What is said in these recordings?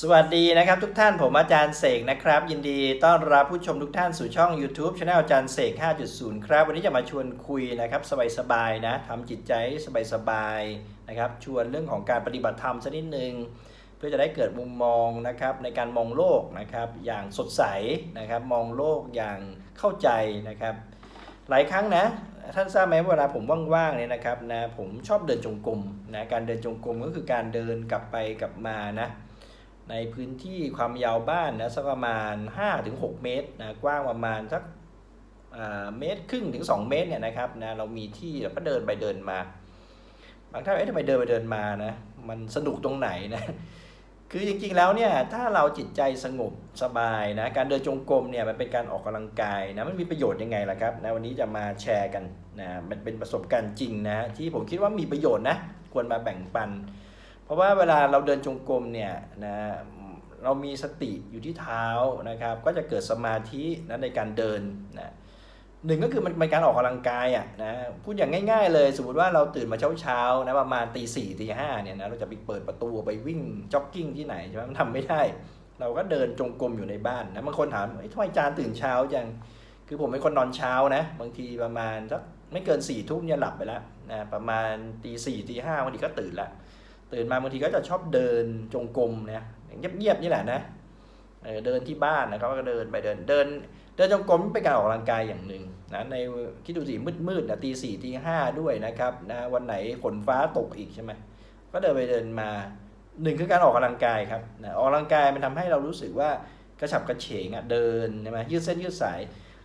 สวัสดีนะครับทุกท่านผมอาจารย์เสกนะครับ ยินดีต้อนรับผู้ชมทุกท่านสู่ช่อง YouTube Channel อาจารย์เสก 5.0 ครับ วันนี้จะมาชวนคุยนะครับสบายๆนะทำจิตใจสบายๆนะครับชวนเรื่องของการปฏิบัติธรรมสักนิดนึง เพื่อจะได้เกิดมุมมองนะครับในการมองโลกนะครับอย่างสดใสนะครับมองโลกอย่างเข้าใจนะครับ หลายครั้งนะท่านทราบไหมเวลาผมว่างๆเนี่ยนะครับนะผมชอบเดินจงกรมนะการเดินจงกรมก็คือการเดินกลับไปกลับมานะ ในพื้นที่ความยาวบ้านนะสักประมาณ 5-6 เมตรนะกว้างประมาณสักอ่าเมตรครึ่งถึง 2 เมตรเนี่ยนะครับนะเรามีที่เราก็เดินไปเดินมา บางท่านเอ๊ะทำไมเดินไปเดินมานะมันสนุกตรงไหนนะคือจริงๆแล้วเนี่ยถ้าเราจิตใจสงบสบายนะการเดินจงกรมเนี่ยมันเป็นการออกกำลังกายนะมันมีประโยชน์ยังไงล่ะครับนะวันนี้จะมาแชร์กันนะมันเป็นประสบการณ์จริงนะที่ผมคิดว่ามีประโยชน์นะควรมาแบ่งปัน เพราะว่าเวลาเราเดินจงกรมเนี่ยนะเรามีสติอยู่ที่เท้านะครับ ก็จะเกิดสมาธินะในการเดินนะหนึ่งก็คือมันเป็นการออกกำลังกายอะนะพูดอย่างง่าย ๆ เลย สมมติว่าเราตื่นมาเช้าๆนะประมาณตีสี่ตีห้าเนี่ยนะเราจะไปเปิดประตูไปวิ่งจ็อกกิ้งที่ไหนใช่ไหมมันทำไม่ได้ เราก็เดินจงกรมอยู่ในบ้านนะบางคนถามเอ้ทำไมอาจารย์ตื่นเช้าจังคือผมเป็นคนนอนเช้านะ บางทีประมาณสักไม่เกินสี่ทุ่มเนี่ยหลับไปแล้วนะประมาณตีสี่ตีห้าบางทีก็ตื่นละ ตื่นมาบางทีก็จะชอบเดินจงกรมเนี่ยเงียบๆนี่แหละนะเเดินที่บ้านนะครับก็เดินไปเดินเดิน เดินจงกรมเป็นการออกกำลังกายอย่างหนึ่งนะในคิดดูสิมืดๆนะตีสี่ตีห้าด้วยนะครับนะวันไหนฝนฟ้าตกอีกใช่ไหมก็เดินไปเดินมาหนึ่งคือการออกกำลังกายครับนะออกกำลังกายมันทำให้เรารู้สึกว่ากระฉับกระเฉงอะเดินใช่ไหมยืดเส้นยืดสาย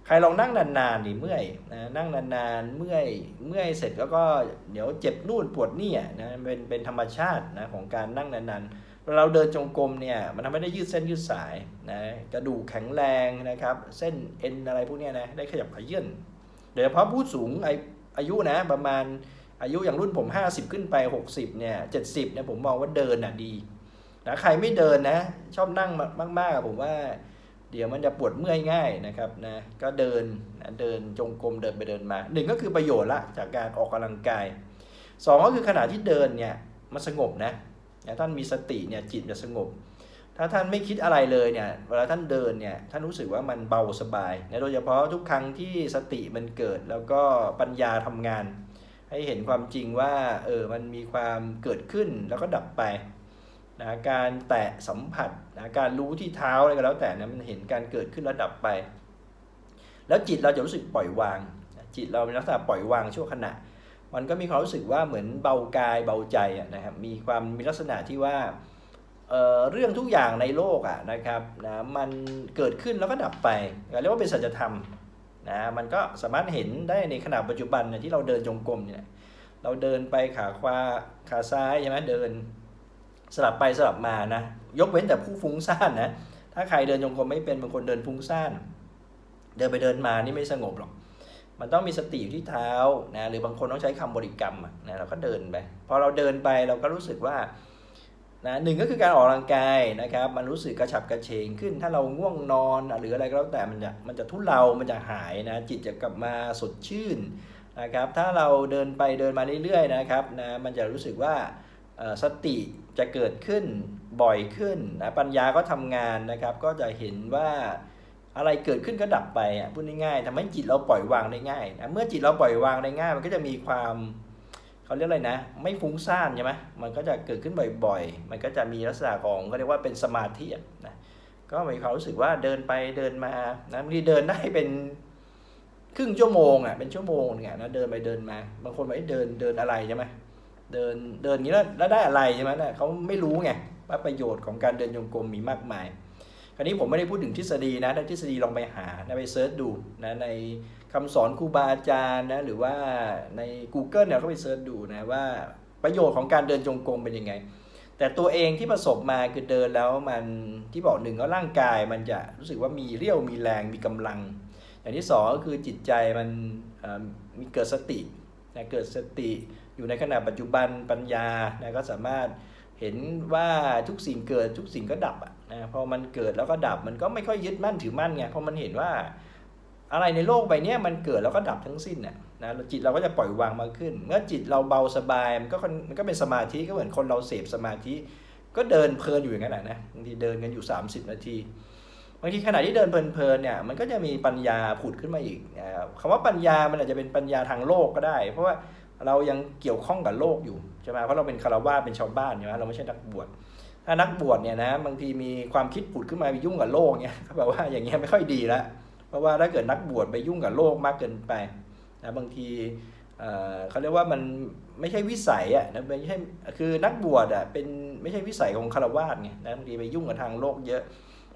ใครลองนั่งนานๆดิเมื่อยนะนั่งนานๆเมื่อยเมื่อยเสร็จแล้วก็เดี๋ยวเจ็บนู่นปวดนี่นะเป็นเป็นธรรมชาตินะของการนั่งนานๆเราเดินจงกรมเนี่ยมันทำให้ได้ยืดเส้นยืดสายนะกระดูกแข็งแรงนะครับ เส้นเอ็นอะไรพวกนี้นะได้ขยับขยื่นโดยเฉพาะผู้สูงอาอายุนะประมาณอายุอย่างรุ่นผม 50 ขึ้นไป 60เนี่ย70เนี่ยผมมองว่าเดินอะดีนะใครไม่เดินนะ ชอบนั่งมากๆผมว่า เดี๋ยวมันจะปวดเมื่อยง่ายนะครับนะก็เดินนะเดินจงกรมเดินไปเดินมาหนึ่งก็คือประโยชน์ละจากการออกกำลังกายสองก็คือขณะที่เดินเนี่ยมันสงบนะนะท่านมีสติเนี่ยจิตจะสงบ ถ้าท่านไม่คิดอะไรเลยเนี่ยเวลาท่านเดินเนี่ยท่านรู้สึกว่ามันเบาสบายนะโดยเฉพาะทุกครั้งที่สติมันเกิดแล้วก็ปัญญาทำงาน ให้เห็นความจริงว่าเออมันมีความเกิดขึ้นแล้วก็ดับไป นะการแตะสัมผัสนะการรู้ที่เท้าอะไรก็แล้วแต่นะมันเห็นการเกิดขึ้นแล้วดับไป แล้วจิตเราจะรู้สึกปล่อยวาง จิตเราเป็นลักษณะปล่อยวางชั่วขณะ มันก็มีความรู้สึกว่าเหมือนเบากายเบาใจนะครับมีความมีลักษณะที่ว่าเเรื่องทุกอย่างในโลกอะนะครับนะมันเกิดขึ้นแล้วก็ดับไปเรียกว่าเป็นสัจธรรมนะมันก็สามารถเห็นได้ในขณะปัจจุบันเนี่ยที่เราเดินจงกรมเนี่ยเราเดินไปขาขวาขาซ้ายใช่ไหมเดิน สลับไปสลับมานะ ยกเว้นแต่ผู้ฟุ้งซ่านนะ ถ้าใครเดินจงกรมไม่เป็นบางคนเดินฟุ้งซ่าน เดินไปเดินมานี่ไม่สงบหรอก มันต้องมีสติอยู่ที่เท้านะ หรือบางคนต้องใช้คำบริกรรมนะเราก็เดินไป พอเราเดินไปเราก็รู้สึกว่านะหนึ่งก็คือการออกกำลังกายนะครับ มันรู้สึกกระฉับกระเฉงขึ้น ถ้าเราง่วงนอนหรืออะไรก็แล้วแต่มันจะมันจะทุเลา มันจะหายนะ จิตจะกลับมาสดชื่นนะครับ ถ้าเราเดินไปเดินมาเรื่อยๆนะครับนะ มันจะรู้สึกว่าสติ จะเกิดขึ้นบ่อยขึ้นนะปัญญาก็ทำงานนะครับ ก็จะเห็นว่าอะไรเกิดขึ้นก็ดับไปอะพูดง่ายๆทำให้จิตเราปล่อยวางได้ง่ายนะเมื่อจิตเราปล่อยวางได้ง่าย มันก็จะมีความเขาเรียกอะไรนะ ไม่ฟุ้งซ่านใช่ไหมมันก็จะเกิดขึ้นบ่อยๆ มันก็จะมีลักษณะของก็เรียกว่าเป็นสมาธินะก็มีความรู้สึกว่าเดินไปเดินมานะบางทีเดินได้เป็นครึ่งชั่วโมงอะเป็นชั่วโมงเนี่ยนะเดินไปเดินมา บางคนไปเดินเดินอะไรใช่ไหม เดินเดินอย่างนี้แล้วได้อะไรใช่ไหมนะเขาไม่รู้ไงว่าประโยชน์ของการเดินโยงกลมมีมากมาย คราวนี้ผมไม่ได้พูดถึงทฤษฎีนะถ้าทฤษฎีลองไปหานะไปเซิร์ชดูนะในคำสอนครูบาอาจารย์นะหรือว่าใน Google เนี่ยเขาไปเซิร์ชดูนะว่าประโยชน์ของการเดินจงกรมเป็นยังไง แต่ตัวเองที่ประสบมาคือเดินแล้วมันที่บอกหนึ่งก็ร่างกายมันจะรู้สึกว่ามีเรี่ยวมีแรงมีกำลัง อย่างที่สองก็คือจิตใจมันมีเกิดสตินะเกิดสติ อยู่ในขณะปัจจุบันปัญญานะก็สามารถเห็นว่าทุกสิ่งเกิดทุกสิ่งก็ดับอะนะพอมันเกิดแล้วก็ดับมันก็ไม่ค่อยยึดมั่นถือมั่นไงเพราะมันเห็นว่าอะไรในโลกใบนี้มันเกิดแล้วก็ดับทั้งสิ้นน่ะนะจิตเราก็จะปล่อยวางมากขึ้น เมื่อจิตเราเบาสบายมันก็มันก็เป็นสมาธิก็เหมือนคนเราเสพสมาธิ ก็เดินเพลินอยู่อย่างนั้นแหละนะบางทีเดินกันอยู่ 30 นาทีบางทีขณะที่เดินเพลินๆเนี่ยมันก็จะมีปัญญาผุดขึ้นมาอีกนะครับคำว่าปัญญามันอาจจะเป็นปัญญาทางโลกก็ได้ เพราะว่า เรายังเกี่ยวข้องกับโลกอยู่ใช่ไหมเพราะเราเป็นคารวาสเป็นชาวบ้านใช่ไหมเราไม่ใช่นักบวชถ้านักบวชเนี่ยนะบางทีมีความคิดผุดขึ้นมาไปยุ่งกับโลกเนี่ยก็แปลว่าอย่างเงี้ยไม่ค่อยดีละเพราะว่าถ้าเกิดนักบวชไปยุ่งกับโลกมากเกินไปนะบางทีเอ่อเขาเรียกว่ามันไม่ใช่วิสัยอะนะไม่ใช่คือนักบวชอะเป็นไม่ใช่วิสัยของคารวาสไงนะบางทีไปยุ่งกับทางโลกเยอะ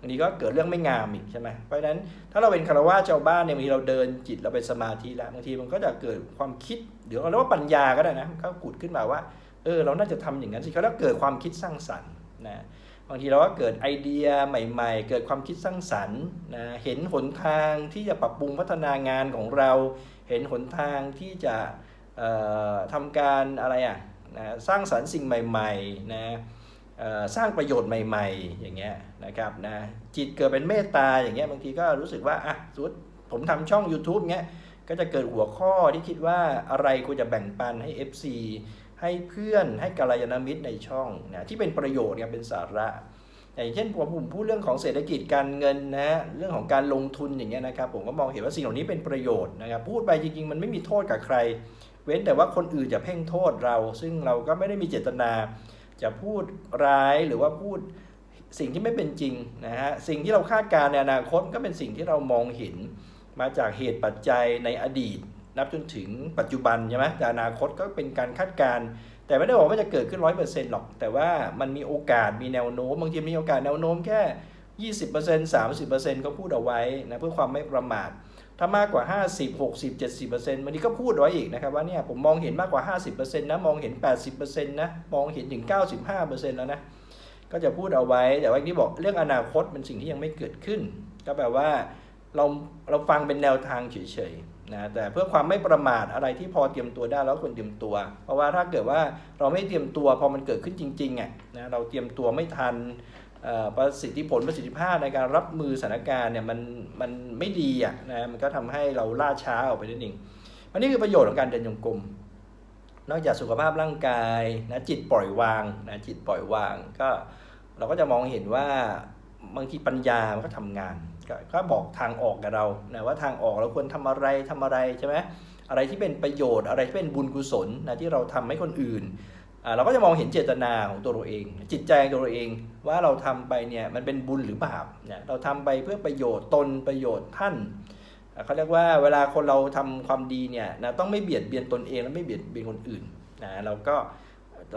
บางทีก็เกิดเรื่องไม่งามอีกใช่ไหมเพราะฉะนั้นถ้าเราเป็นคารวะชาวบ้านเนี่ยบางทีเราเดินจิตเราเป็นสมาธิแล้วบางทีมันก็จะเกิดความคิดเดี๋ยวเราเรียกว่าปัญญาก็ได้นะก็กุดขึ้นมาว่าเออเราน่าจะทำอย่างนั้นสิเขาแล้วเกิดความคิดสร้างสรรค์นะบางทีเราก็เกิดไอเดียใหม่ ๆ เกิดความคิดสร้างสรรค์นะเห็นหนทางที่จะปรับปรุงพัฒนางานของเรา เห็นหนทางที่จะเอ่อทำการอะไรอะนะสร้างสรรค์สิ่งใหม่ๆนะ สร้างประโยชน์ใหม่ ๆ อย่างเงี้ยนะครับนะจิตเกิดเป็นเมตตาอย่างเงี้ยบางทีก็รู้สึกว่าอะสมมติผมทำช่อง YouTube เงี้ยก็จะเกิดหัวข้อที่คิดว่าอะไรควรจะแบ่งปันให้ FC ให้เพื่อนให้กัลยาณมิตรในช่องนะที่เป็นประโยชน์เนี่ยเป็นสาระ อย่างเช่นผมผมพูดเรื่องของเศรษฐกิจการเงินนะเรื่องของการลงทุนอย่างเงี้ยนะครับผมก็มองเห็นว่าสิ่งเหล่านี้เป็นประโยชน์นะครับพูดไปจริงๆ มันไม่มีโทษกับใคร เว้นแต่ว่าคนอื่นจะเพ่งโทษเรา ซึ่งเราก็ไม่ได้มีเจตนา จะพูดร้ายหรือว่าพูดสิ่งที่ไม่เป็นจริงนะฮะสิ่งที่เราคาดการณ์ในอนาคตก็เป็นสิ่งที่เรามองเห็นมาจากเหตุปัจจัยในอดีต นับจนถึงปัจจุบันใช่ไหมแต่อนาคตก็เป็นการคาดการณ์แต่ไม่ได้บอกว่าจะเกิดขึ้นร้อยเปอร์เซ็นต์หรอก แต่ว่ามันมีโอกาสมีแนวโน้มบางทีมีโอกาสแนวโน้มแค่20% 30%ก็พูดเอาไว้นะเพื่อความไม่ประมาท ถ้ามากกว่า 50 60 70%บางทีก็พูดไว้อีกนะครับว่าเนี่ยผมมองเห็นมากกว่า 50%นะมองเห็น 80%นะมองเห็นถึง 95%แล้วนะก็จะพูดเอาไว้แต่ว่าที่บอกเรื่องอนาคตเป็นสิ่งที่ยังไม่เกิดขึ้น ก็แปลว่าเราเราฟังเป็นแนวทางเฉยๆนะแต่เพื่อความไม่ประมาทอะไรที่พอเตรียมตัวได้แล้วควรเตรียมตัว เพราะว่าถ้าเกิดว่าเราไม่เตรียมตัวพอมันเกิดขึ้นจริงๆอะนะเราเตรียมตัวไม่ทัน ประสิทธิผลประสิทธิภาพในการรับมือสถานการณ์เนี่ยมันมันไม่ดีอะนะมันก็ทำให้เราล่าช้าออกไปนั่นเองอันนี้คือประโยชน์ของการเดินจงกรมนอกจากสุขภาพร่างกายนะจิตปล่อยวางนะจิตปล่อยวางก็เราก็จะมองเห็นว่าบางทีปัญญามันก็ทำงานก็บอกทางออกกับเรานะว่าทางออกเราควรทำอะไรทำอะไรใช่ไหมอะไรที่เป็นประโยชน์อะไรที่เป็นบุญกุศลนะที่เราทำให้คนอื่น เราก็จะมองเห็นเจตนาของตัวเราเอง จิตใจของตัวเราเองว่าเราทำไปเนี่ยมันเป็นบุญหรือบาปเนี่ยเราทำไปเพื่อประโยชน์ตนประโยชน์ท่านเขาเรียกว่าเวลาคนเราทำความดีเนี่ยนะต้องไม่เบียดเบียนตนเองและไม่เบียดเบียนคนอื่นนะเราก็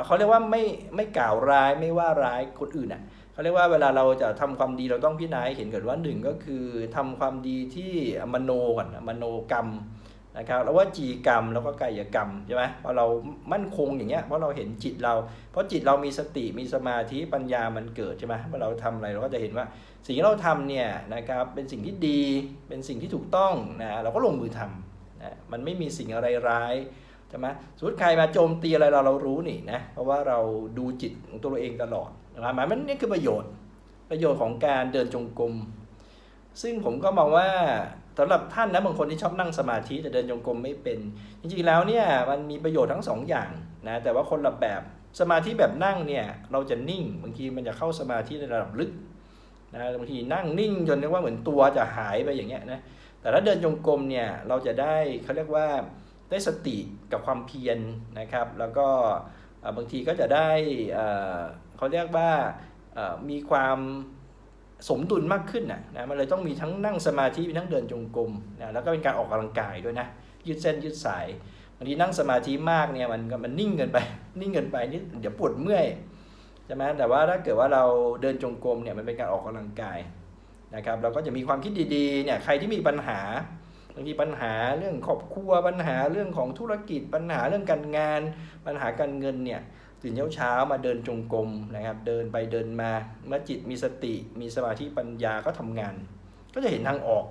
เขาเรียกว่าไม่ไม่กล่าวร้ายไม่ว่าร้ายคนอื่นอะเขาเรียกว่าเวลาเราจะทำความดีเราต้องพิจารณาเห็นก่อนว่าหนึ่งก็คือทำความดีที่มโนก่อนมโนกรรม นะครับแล้วว่าจีกรรมแล้วก็กายกรรมใช่ไหมพอเรามั่นคงอย่างเงี้ยเพราะเราเห็นจิตเรา เพราะจิตเรามีสติมีสมาธิปัญญามันเกิดใช่ไหมเมื่อเราทำอะไรเราก็จะเห็นว่า สิ่งที่เราทำเนี่ยนะครับเป็นสิ่งที่ดีเป็นสิ่งที่ถูกต้องนะเราก็ลงมือทำนะมันไม่มีสิ่งอะไรร้ายใช่ไหมสมมติใครมาโจมตีอะไรเราเรารู้นี่นะเพราะว่าเราดูจิตของตัวเราเองตลอดนะครับหมายมันนี่คือประโยชน์ ประโยชน์ของการเดินจงกรมซึ่งผมก็มองว่า สำหรับท่านนะบางคนที่ชอบนั่งสมาธิแต่เดินจงกรมไม่เป็น จริงๆแล้วเนี่ยมันมีประโยชน์ทั้งสองอย่างนะแต่ว่าคนละแบบสมาธิแบบนั่งเนี่ยเราจะนิ่งบางทีมันจะเข้าสมาธิในระดับลึกนะบางทีนั่งนิ่งจนเรียกว่าเหมือนตัวจะหายไปอย่างเงี้ยนะแต่ถ้าเดินจงกรมเนี่ยเราจะได้เขาเรียกว่าได้สติกับความเพียรนะครับ แล้วก็บางทีก็จะได้เอ่อเขาเรียกว่ามีความ สมดุลมากขึ้นนะนะมันเลยต้องมีทั้งนั่งสมาธิมีทั้งเดินจงกรมนะแล้วก็เป็นการออกกำลังกายด้วยนะยืดเส้นยืดสายบางทีนั่งสมาธิมากเนี่ยมันมันนิ่งเกินไปนิ่งเกินไปนี่เดี๋ยวปวดเมื่อยใช่ไหมแต่ว่าถ้าเกิดว่าเราเดินจงกรมเนี่ยมันเป็นการออกกำลังกายนะครับเราก็จะมีความคิดดีๆเนี่ยใครที่มีปัญหาบางทีปัญหาเรื่องครอบครัวปัญหาเรื่องของธุรกิจปัญหาเรื่องการงาน ปัญหาการเงินเนี่ย ตื่นเช้าๆมาเดินจงกรมนะครับ เดินไปเดินมาเมื่อจิตมีสติ มีสมาธิปัญญาก็ทำงาน ก็จะเห็นทางออก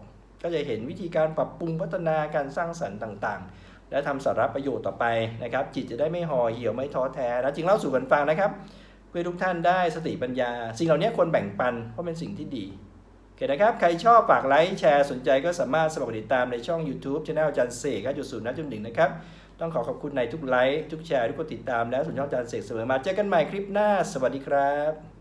ก็จะเห็นวิธีการปรับปรุงพัฒนาการสร้างสรรค์ต่างๆ และทำสาระประโยชน์ต่อไปนะครับ จิตจะได้ไม่ห่อเหี่ยวไม่ท้อแท้และจริงเล่าสู่กันฟังนะครับ เพื่อทุกท่านได้สติปัญญา สิ่งเหล่านี้ควรแบ่งปันเพราะเป็นสิ่งที่ดีโอเคนะครับ ใครชอบฝากไลค์แชร์สนใจก็สามารถสมัครติดตามในช่อง YouTube Channel อาจารย์เสกจุดศูนย์นัดจุดหนึ่งนะครับ ต้องขอขอบคุณในทุกไลค์ทุกแชร์ทุกกดติดตามและสุนช่องอาจารย์เสกเสมอมาเจอกันใหม่คลิปหน้า สวัสดีครับ